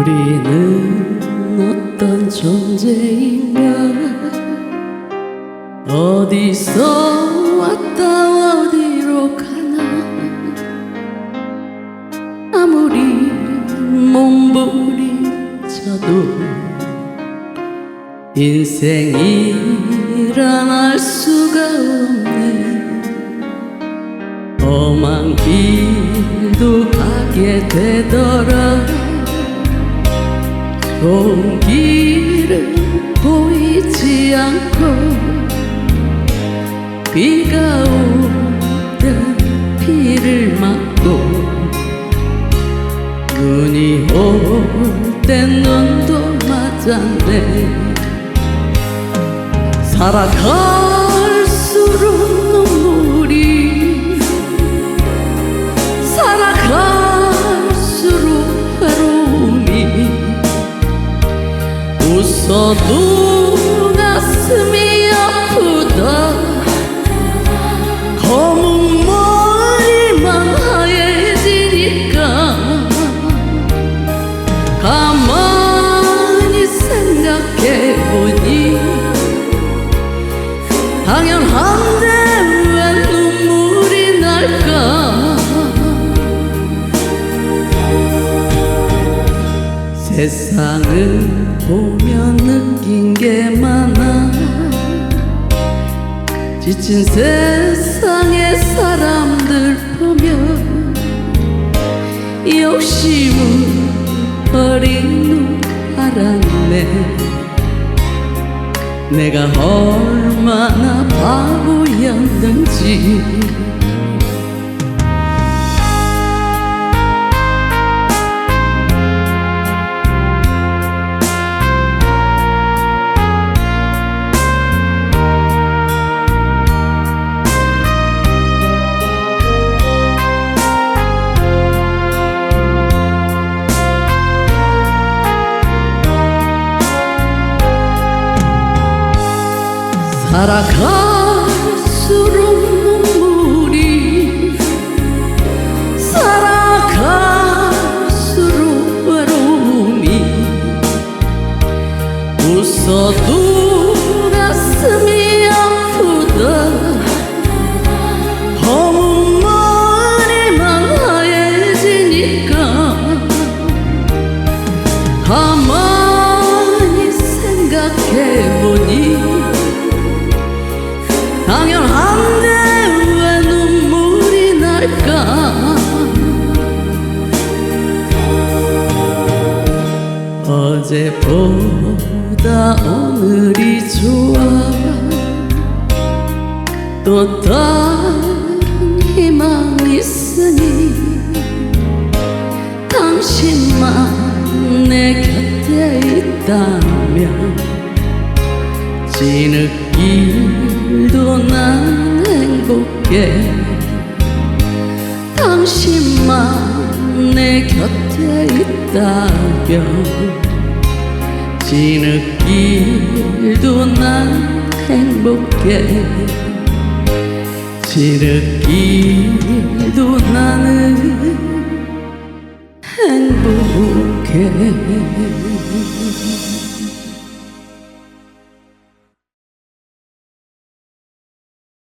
우리는 어떤 존재인가 어디서 왔다 어디로 가나 아무리 몸부림쳐도 인생이란 알 수가 없네. 험한 길도 가게 되더라 길은 보이지 않고 비가 오다 비를 맞고 눈이 올땐 눈도 맞았네. 살아갈 웃어도 가슴이 아프다. 검은 머리만 하얘지니까. 가만히 생각해보니 당연한데 왜 눈물이 날까 세상을 보면 느낀 게 많아. 지친 세상의 사람들 보면 욕심은 어린 놈 알았네. 내가 얼마나 바보였는지 살아갈수록 당연한데 왜 눈물이 날까? 어제보다 오늘이 좋아. 또 다른 희망 있으니 당신만 내 곁에 있다면 지느길도 난 행복해 당신만 내 곁에 있다면 지느길도 난 행복해. 지느길도 나는 행복해